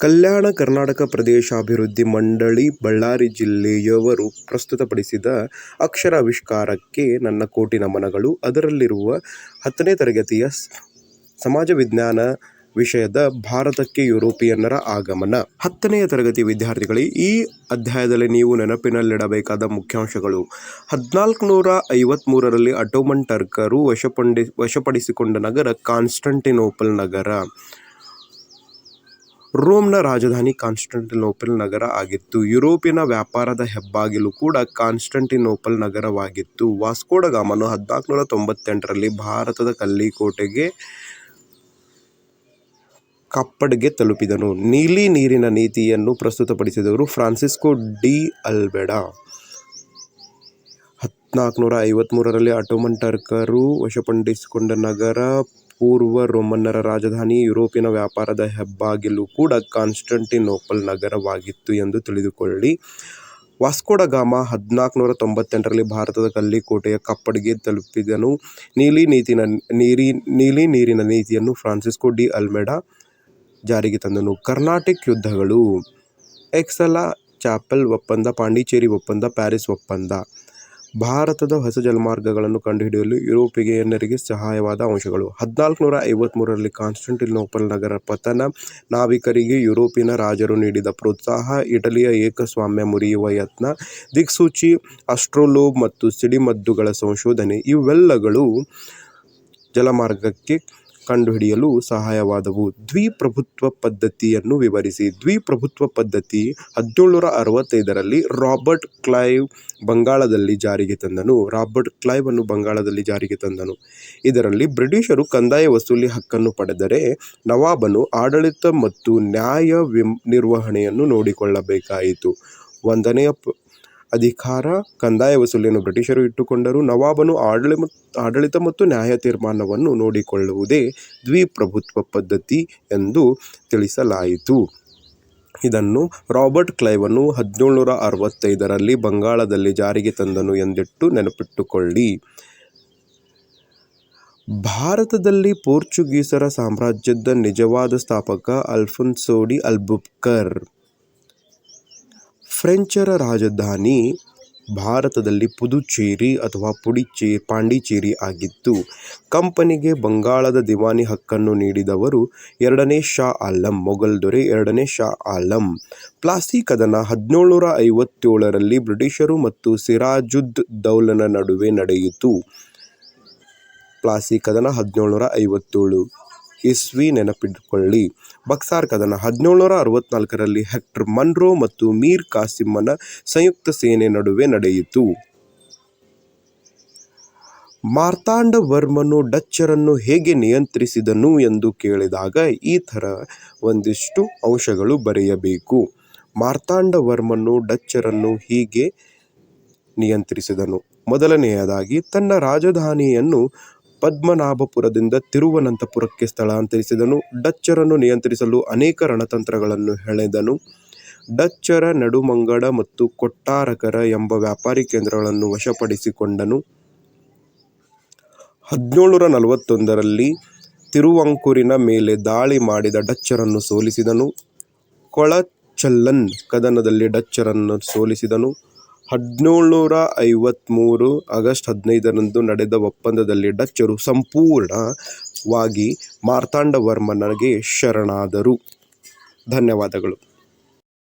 ಕಲ್ಯಾಣ ಕರ್ನಾಟಕ ಪ್ರದೇಶಾಭಿವೃದ್ಧಿ ಮಂಡಳಿ ಬಳ್ಳಾರಿ ಜಿಲ್ಲೆಯವರು ಪ್ರಸ್ತುತಪಡಿಸಿದ ಅಕ್ಷರಾವಿಷ್ಕಾರಕ್ಕೆ ನನ್ನ ಕೋಟಿ ನಮನಗಳು. ಅದರಲ್ಲಿರುವ ಹತ್ತನೇ ತರಗತಿಯ ಸಮಾಜ ವಿಜ್ಞಾನ ವಿಷಯದ ಭಾರತಕ್ಕೆ ಯುರೋಪಿಯನ್ನರ ಆಗಮನ. ಹತ್ತನೆಯ ತರಗತಿ ವಿದ್ಯಾರ್ಥಿಗಳೇ, ಈ ಅಧ್ಯಾಯದಲ್ಲಿ ನೀವು ನೆನಪಿನಲ್ಲಿಡಬೇಕಾದ ಮುಖ್ಯಾಂಶಗಳು. ಹದ್ನಾಲ್ಕುನೂರ ಐವತ್ಮೂರರಲ್ಲಿ ಅಟೋಮನ್ ಟರ್ಕರು ವಶಪಂಡಿ, ವಶಪಡಿಸಿಕೊಂಡ ನಗರ ಕಾನ್ಸ್ಟಂಟಿನೋಪಲ್ ನಗರ. ರೋಮ್ನ ರಾಜಧಾನಿ ಕಾನ್ಸ್ಟಂಟಿನೋಪಲ್ ನಗರ ಆಗಿತ್ತು. ಯುರೋಪಿನ ವ್ಯಾಪಾರದ ಹೆಬ್ಬಾಗಿಲು ಕೂಡ ಕಾನ್ಸ್ಟಂಟಿನೋಪಲ್ ನಗರವಾಗಿತ್ತು. ವಾಸ್ಕೋಡಗಾಮನು ಹದಿನಾಲ್ಕುನೂರ ತೊಂಬತ್ತೆಂಟರಲ್ಲಿ ಭಾರತದ ಕಲ್ಲಿಕೋಟೆಗೆ ಕಪ್ಪಡ್ಗೆ ತಲುಪಿದನು. ನೀಲಿ ನೀರಿನ ನೀತಿಯನ್ನು ಪ್ರಸ್ತುತಪಡಿಸಿದವರು ಫ್ರಾನ್ಸಿಸ್ಕೋ ಡಿ ಅಲ್ಬೆಡಾ ಹದಿನಾಲ್ಕುನೂರ ಐವತ್ತ್ಮೂರರಲ್ಲಿ ಅಟೋಮನ್ ಟರ್ಕರು ವಶಪಡಿಸಿಕೊಂಡ ನಗರ ಪೂರ್ವ ರೋಮನ್ನರ ರಾಜಧಾನಿ. ಯುರೋಪಿನ ವ್ಯಾಪಾರದ ಹೆಬ್ಬಾಗಿಲು ಕೂಡ ಕಾನ್ಸ್ಟಂಟಿನೋಪಲ್ ನಗರವಾಗಿತ್ತು ಎಂದು ತಿಳಿದುಕೊಳ್ಳಿ. ವಾಸ್ಕೋಡ ಗಾಮ ಹದಿನಾಲ್ಕುನೂರ ತೊಂಬತ್ತೆಂಟರಲ್ಲಿ ಭಾರತದ ಕಲ್ಲಿಕೋಟೆಯ ಕಪ್ಪಡಿಗೆ ತಲುಪಿದನು. ನೀಲಿ ನೀತಿನ ನೀರಿ ನೀಲಿ ನೀರಿನ ನೀತಿಯನ್ನು ಫ್ರಾನ್ಸಿಸ್ಕೋ ಡಿ ಅಲ್ಮೆಡಾ ಜಾರಿಗೆ ತಂದನು. ಕರ್ನಾಟಿಕ್ ಯುದ್ಧಗಳು ಎಕ್ಸಲಾ ಚಾಪೆಲ್ ಒಪ್ಪಂದ, ಪಾಂಡಿಚೇರಿ ಒಪ್ಪಂದ, ಪ್ಯಾರಿಸ್ ಒಪ್ಪಂದ. ಭಾರತದ ಹೊಸ ಜಲಮಾರ್ಗಗಳನ್ನು ಕಂಡುಹಿಡಿಯಲು ಯುರೋಪಿಗೆಯನ್ನರಿಗೆ ಸಹಾಯವಾದ ಅಂಶಗಳು. ಹದಿನಾಲ್ಕುನೂರ ಐವತ್ಮೂರರಲ್ಲಿ ಕಾನ್ಸ್ಟಾಂಟಿನೋಪಲ್ ನಗರ ಪತನ. ನಾವಿಕರಿಗೆ ಯುರೋಪಿನ ರಾಜರು ನೀಡಿದ ಪ್ರೋತ್ಸಾಹ. ಇಟಲಿಯ ಏಕಸ್ವಾಮ್ಯ ಮುರಿಯುವ ಯತ್ನ. ದಿಕ್ಸೂಚಿ, ಅಸ್ಟ್ರೋಲೋಬ್ ಮತ್ತು ಸಿಡಿಮದ್ದುಗಳ ಸಂಶೋಧನೆ ಇವೆಲ್ಲಗಳು ಜಲಮಾರ್ಗಕ್ಕೆ ಕಂಡುಹಿಡಿಯಲು ಸಹಾಯವಾದವು. ದ್ವಿಪ್ರಭುತ್ವ ಪದ್ಧತಿಯನ್ನು ವಿವರಿಸಿ. ದ್ವಿಪ್ರಭುತ್ವ ಪದ್ಧತಿ ಹದಿನೇಳುನೂರ ಅರವತ್ತೈದರಲ್ಲಿ ರಾಬರ್ಟ್ ಕ್ಲೈವ್ ಬಂಗಾಳದಲ್ಲಿ ಜಾರಿಗೆ ತಂದನು. ರಾಬರ್ಟ್ ಕ್ಲೈವ್ ಅನ್ನು ಬಂಗಾಳದಲ್ಲಿ ಜಾರಿಗೆ ತಂದನು. ಇದರಲ್ಲಿ ಬ್ರಿಟಿಷರು ಕಂದಾಯ ವಸೂಲಿ ಹಕ್ಕನ್ನು ಪಡೆದರೆ ನವಾಬನು ಆಡಳಿತ ಮತ್ತು ನ್ಯಾಯ ನಿರ್ವಹಣೆಯನ್ನು ನೋಡಿಕೊಳ್ಳಬೇಕಾಯಿತು. ಒಂದನೆಯ ಅಧಿಕಾರ, ಕಂದಾಯ ವಸೂಲಿಯನ್ನು ಬ್ರಿಟಿಷರು ಇಟ್ಟುಕೊಂಡರೂ ನವಾಬನು ಆಡಳಿತ ಮತ್ತು ನ್ಯಾಯ ತೀರ್ಮಾನವನ್ನು ನೋಡಿಕೊಳ್ಳುವುದೇ ದ್ವಿಪ್ರಭುತ್ವ ಪದ್ಧತಿ ಎಂದು ತಿಳಿಸಲಾಯಿತು. ಇದನ್ನು ರಾಬರ್ಟ್ ಕ್ಲೈವನು ಹದಿನೇಳುನೂರ ಅರವತ್ತೈದರಲ್ಲಿ ಬಂಗಾಳದಲ್ಲಿ ಜಾರಿಗೆ ತಂದನು ಎಂದಿಟ್ಟು ನೆನಪಿಟ್ಟುಕೊಳ್ಳಿ. ಭಾರತದಲ್ಲಿ ಪೋರ್ಚುಗೀಸರ ಸಾಮ್ರಾಜ್ಯದ ನಿಜವಾದ ಸ್ಥಾಪಕ ಅಲ್ಫನ್ಸೋಡಿ ಡಿ ಅಲ್ಬುಕರ್ಕ್. ಫ್ರೆಂಚರ ರಾಜಧಾನಿ ಭಾರತದಲ್ಲಿ ಪುದುಚೇರಿ ಅಥವಾ ಪಾಂಡಿಚೇರಿ ಆಗಿತ್ತು. ಕಂಪನಿಗೆ ಬಂಗಾಳದ ದಿವಾನಿ ಹಕ್ಕನ್ನು ನೀಡಿದವರು ಎರಡನೇ ಶಾ ಆಲಂ. ಮೊಘಲ್ ದೊರೆ ಎರಡನೇ ಶಾ ಆಲಂ. ಪ್ಲಾಸಿ ಕದನ ಹದಿನೇಳುನೂರ ಐವತ್ತೇಳರಲ್ಲಿ ಬ್ರಿಟಿಷರು ಮತ್ತು ಸಿರಾಜುದ್ ದೌಲನ ನಡುವೆ ನಡೆಯಿತು. ಪ್ಲಾಸಿ ಕದನ ಹದಿನೇಳುನೂರ ಐವತ್ತೇಳು ಇಸ್ವಿ ನೆನಪಿಟ್ಟುಕೊಳ್ಳಿ. ಬಕ್ಸಾರ್ ಕದನ ಹದಿನೇಳುನೂರ ಅರವತ್ನಾಲ್ಕರಲ್ಲಿ ಹೆಕ್ಟರ್ ಮನ್ರೋ ಮತ್ತು ಮೀರ್ ಕಾಸಿಮ್ಮನ ಸಂಯುಕ್ತ ಸೇನೆ ನಡುವೆ ನಡೆಯಿತು. ಮಾರ್ತಾಂಡ ವರ್ಮನು ಡಚ್ಚರನ್ನು ಹೇಗೆ ನಿಯಂತ್ರಿಸಿದನು ಎಂದು ಕೇಳಿದಾಗ ಈ ಥರ ಒಂದಿಷ್ಟು ಅಂಶಗಳು ಬರೆಯಬೇಕು. ಮಾರ್ತಾಂಡ ವರ್ಮನು ಡಚ್ಚರನ್ನು ಹೀಗೆ ನಿಯಂತ್ರಿಸಿದನು. ಮೊದಲನೆಯದಾಗಿ ತನ್ನ ರಾಜಧಾನಿಯನ್ನು ಪದ್ಮನಾಭಪುರದಿಂದ ತಿರುವನಂತಪುರಕ್ಕೆ ಸ್ಥಳಾಂತರಿಸಿದನು. ಡಚ್ಚರನ್ನು ನಿಯಂತ್ರಿಸಲು ಅನೇಕ ರಣತಂತ್ರಗಳನ್ನು ಹೆಣೆದನು. ಡಚ್ಚರ, ನಡುಮಂಗಡ ಮತ್ತು ಕೊಟ್ಟಾರಕರ ಎಂಬ ವ್ಯಾಪಾರಿ ಕೇಂದ್ರಗಳನ್ನು ವಶಪಡಿಸಿಕೊಂಡನು. ಹದಿನೇಳುನೂರ ನಲವತ್ತೊಂದರಲ್ಲಿ ತಿರುವಂಕೂರಿನ ಮೇಲೆ ದಾಳಿ ಮಾಡಿದ ಡಚ್ಚರನ್ನು ಸೋಲಿಸಿದನು. ಕೊಳಚಲ್ಲನ್ ಕದನದಲ್ಲಿ ಡಚ್ಚರನ್ನು ಸೋಲಿಸಿದನು. ಹದ್ನೇಳುನೂರ ಐವತ್ತ್ಮೂರು ಆಗಸ್ಟ್ ಹದಿನೈದರಂದು ನಡೆದ ಒಪ್ಪಂದದಲ್ಲಿ ಡಚ್ಚರು ಸಂಪೂರ್ಣವಾಗಿ ಮಾರ್ತಾಂಡವರ್ಮನಿಗೆ ಶರಣಾದರು. ಧನ್ಯವಾದಗಳು.